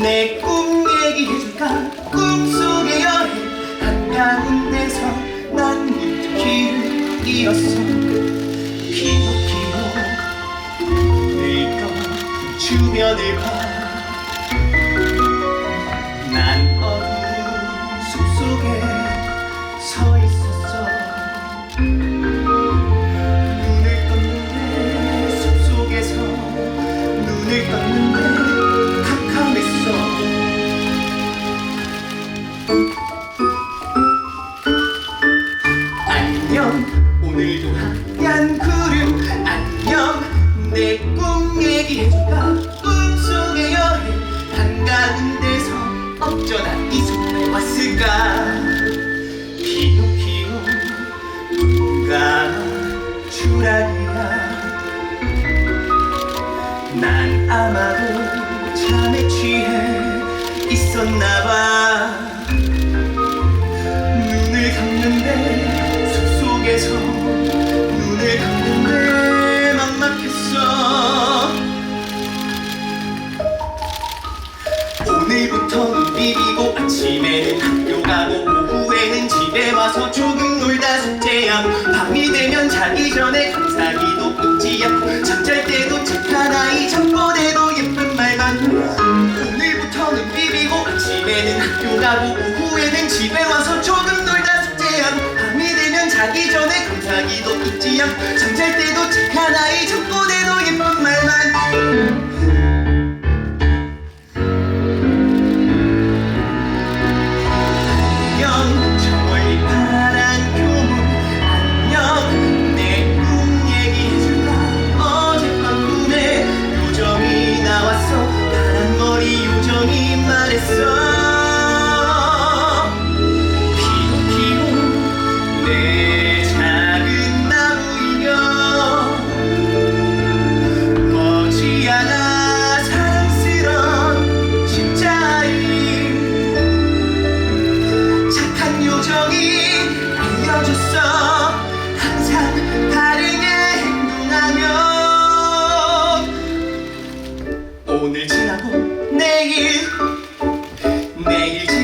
내 꿈 얘기해줄까? 꿈속의 여행. 한가운데서 난 문득 길을 잃었어. 기억기억. 늙어 주변을 봐. 오늘도 하얀 구름 안녕. 내 꿈 얘기해줄까? 꿈속의 여행. 한가운 데서 어쩌다 이 숲에 왔을까? 피노키오 누가 주라기야. 난 아마도 잠에 취해 있었나봐 오늘부터 눈 비비고 아침에는 학교 가고 오후에는 집에 와서 조금 놀다 숙제하고 밤이 되면 자기 전에 감사기도 않고 잠잘 때도 착한 아이 잠꼬대도 예쁜 말만. 오늘부터 눈 비비고 아침에는 학교 가고 오후에는 집에 와서 조금 놀다 숙제하고 밤이 되면 자기 전에 감사기도 않고 잠잘 오늘 지나고 내일 내일